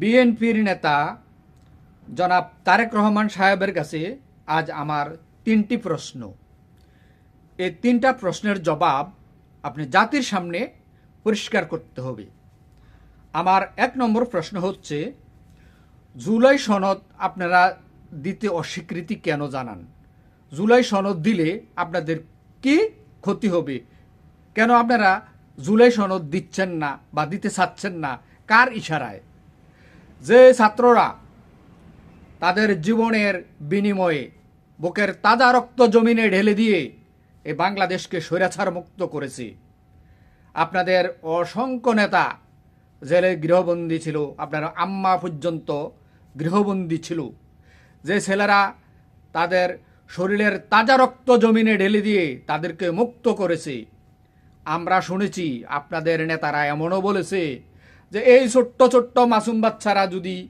বিএনপির নেতা জনাব তারেক রহমান সাহেবের কাছে আজ আমার তিনটি প্রশ্ন। এই তিনটা প্রশ্নের জবাব আপনি জাতির সামনে পরিষ্কার করতে হবে। আমার এক নম্বর প্রশ্ন হচ্ছে, জুলাই সনদ আপনারা দিতে অস্বীকৃতি কেন জানান? জুলাই সনদ দিলে আপনাদের কি ক্ষতি হবে? কেন আপনারা জুলাই সনদ দিচ্ছেন না বা দিতে চাচ্ছেন না? কার ইশারায়? যে ছাত্ররা তাদের জীবনের বিনিময়ে বুকের তাজা রক্ত জমিনে ঢেলে দিয়ে এই বাংলাদেশকে স্বৈরাচার মুক্ত করেছে। আপনাদের অসংখ্য নেতা জেলে গৃহবন্দী ছিল, আপনার আম্মা পর্যন্ত গৃহবন্দী ছিল। যে ছেলেরা তাদের শরীরের তাজা রক্ত জমিনে ঢেলে দিয়ে তাদেরকে মুক্ত করেছে। আমরা শুনেছি, আপনাদের নেতারা এমনও বলেছে যে এই ছোট্ট ছোট্ট মাসুম বাচ্চারা যদি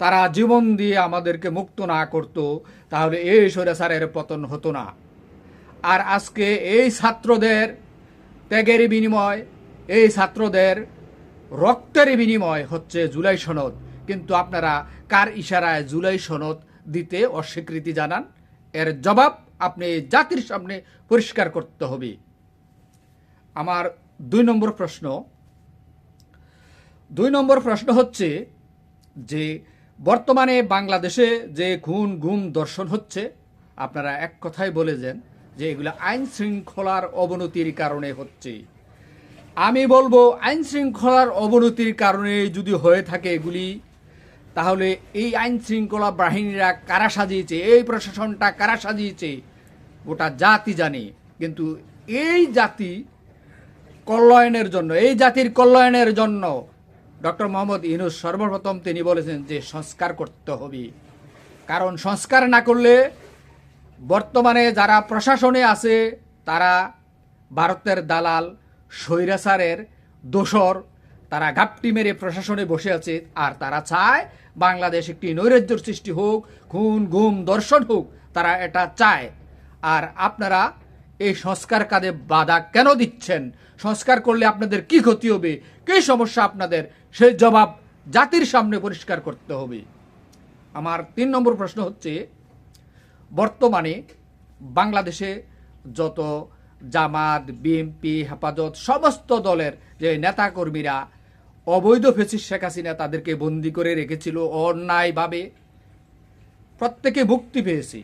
তারা জীবন দিয়ে আমাদেরকে মুক্ত না করত, তাহলে এই স্বৈরাচারের পতন হতো না। আর আজকে এই ছাত্রদের ত্যাগের বিনিময়, এই ছাত্রদের রক্তের বিনিময় হচ্ছে জুলাই সনদ। কিন্তু আপনারা কার ইশারায় জুলাই সনদ দিতে অস্বীকৃতি জানান? এর জবাব আপনি জাতির সামনে পরিষ্কার করতে হবে। আমার দুই নম্বর প্রশ্ন দুই নম্বর প্রশ্ন হচ্ছে যে, বর্তমানে বাংলাদেশে যে খুন গুম দর্শন হচ্ছে, আপনারা এক কথায় বলেছেন যে এগুলো আইন শৃঙ্খলার অবনতির কারণে হচ্ছে। আমি বলব আইন শৃঙ্খলার অবনতির কারণে যদি হয়ে থাকে এগুলি, তাহলে এই আইন শৃঙ্খলা বাহিনীরা কারা সাজিয়েছে, এই প্রশাসনটা কারা সাজিয়েছে, গোটা জাতি জানে। কিন্তু এই জাতি কল্যাণের জন্য, এই জাতির কল্যাণের জন্য ডক্টর মোহাম্মদ ইনুস সর্বপ্রথম তিনি বলেছেন যে সংস্কার করতে হবে। কারণ সংস্কার না করলে বর্তমানে যারা প্রশাসনে আছে, তারা ভারতের দালাল, স্বৈরাচারের দোসর তারা ঘাপটি মেরে প্রশাসনে বসে আছে আর তারা চায় বাংলাদেশ একটি নৈরাজ্যর সৃষ্টি হোক, খুন, গুম দর্শন হোক, তারা এটা চায়। আর আপনারা এই সংস্কার কাজে বাধা কেন দিচ্ছেন? সংস্কার করলে আপনাদের কি ক্ষতি হবে? কী সমস্যা আপনাদের? সেই জবাব জাতির সামনে পরিষ্কার করতে হবে। আমার তিন নম্বর প্রশ্ন হচ্ছে, বর্তমানে বাংলাদেশে যত জামাত, বিএনপি, হেফাজত সমস্ত দলের যে নেতাকর্মীরা, অবৈধ ফেসিস শেখ হাসিনা তাদেরকে বন্দি করে রেখেছিল, অন্যায়ভাবে প্রত্যেকে মুক্তি পেয়েছে।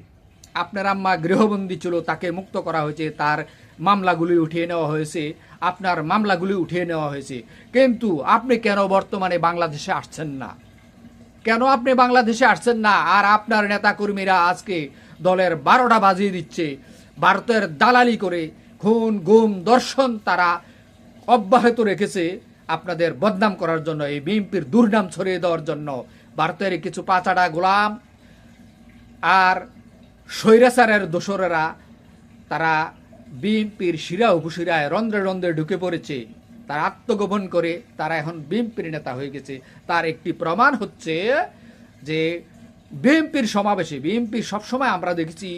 আপনার আম্মা গৃহবন্দী ছিল, তাকে মুক্ত করা হয়েছে, তার মামলাগুলি উঠিয়ে নেওয়া হয়েছে, আপনার মামলাগুলি উঠিয়ে নেওয়া হয়েছে। কিন্তু আপনি কেন বর্তমানে বাংলাদেশে আসছেন না? কেন আপনি বাংলাদেশে আসছেন না? আর আপনার নেতাকর্মীরা আজকে দলের বারোটা বাজিয়ে দিচ্ছে, ভারতের দালালি করে খুন, গুম দর্শন তারা অব্যাহত রেখেছে আপনাদের বদনাম করার জন্য, এই বিএনপির দুর্নাম ছড়িয়ে দেওয়ার জন্য। ভারতের কিছু পাচাড়া গোলাম আর স্বৈরাচারের দোসরেরা, তারা বিএনপির শিরা উপশিরায় রন্ধ্রে রন্ধ্রে ঢুকে পড়েছে। তারা আত্মগোপন করে তারা এখন বিএনপির নেতা হয়ে গেছে। তার একটি প্রমাণ হচ্ছে যে বিএনপির সমাবেশে বিএনপি সবসময় আমরা দেখেছি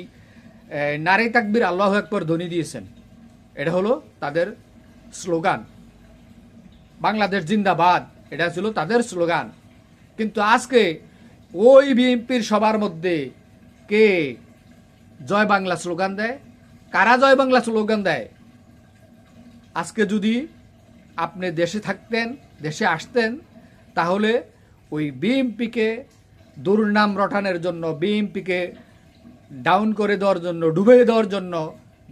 নারী তাকবির আল্লাহ একবার ধ্বনি দিয়েছেন। এটা হলো তাদের স্লোগান। বাংলাদেশ জিন্দাবাদ, এটা ছিল তাদের স্লোগান। কিন্তু আজকে ওই বিএনপির সবার মধ্যে কে জয় বাংলা স্লোগান দেয়। কারা জয় বাংলা স্লোগান দেয়? আজকে যদি আপনি দেশে থাকতেন, দেশে আসতেন, তাহলে ওই বিএমপিকে দুর্নাম রটানোর জন্য, বিএমপিকে ডাউন করে দেওয়ার জন্য ডুবে দেওয়ার জন্য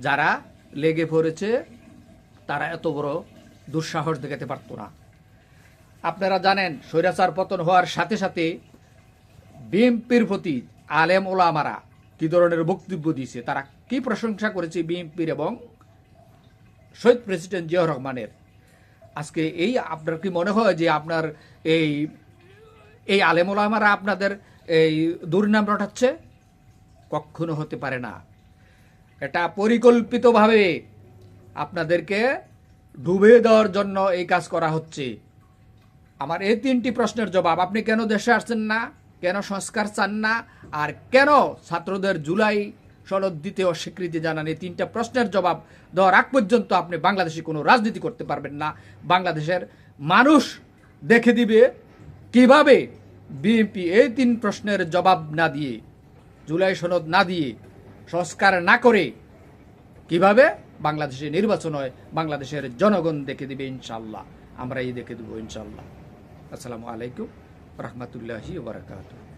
যারা লেগে পড়েছে, তারা এত বড় দুঃসাহস দেখাতে পারতো না। আপনারা জানেন, স্বৈরাচার পতন হওয়ার সাথে সাথে বিএনপির প্রতি আলেম ওলামারা কি ধরনের বক্তব্য দিয়েছে, তারা কি প্রশংসা করেছে বিএনপির এবং শহীদ প্রেসিডেন্ট জিয়া রহমানের? আজকে এই আপনার কি মনে হয় যে আপনার এই এই আলেম ওলামারা আপনাদের এই দুর্নাম রটাচ্ছে? কখনো হতে পারে না। এটা পরিকল্পিতভাবে আপনাদেরকে ডুবে দেওয়ার জন্য এই কাজ করা হচ্ছে। আমার এই তিনটি প্রশ্নের জবাব, আপনি কেন দেশে আসছেন না? কেন সংস্কার চান না? আর কেন ছাত্রদের জুলাই সনদ দিতে অস্বীকৃতি জানান? এই তিনটা প্রশ্নের জবাব দেওয়ার আগ পর্যন্ত আপনি বাংলাদেশে কোনো রাজনীতি করতে পারবেন না। বাংলাদেশের মানুষ দেখে দিবে কীভাবে বিএনপি এই তিন প্রশ্নের জবাব না দিয়ে, জুলাই সনদ না দিয়ে সংস্কার না করে কীভাবে বাংলাদেশে নির্বাচন হয়, বাংলাদেশের জনগণ দেখে দিবে ইনশাল্লাহ আমরা এই দেখে দেবো ইনশাল্লাহ আসসালামু আলাইকুম। রহমতুল্লাহি বারকাতুহ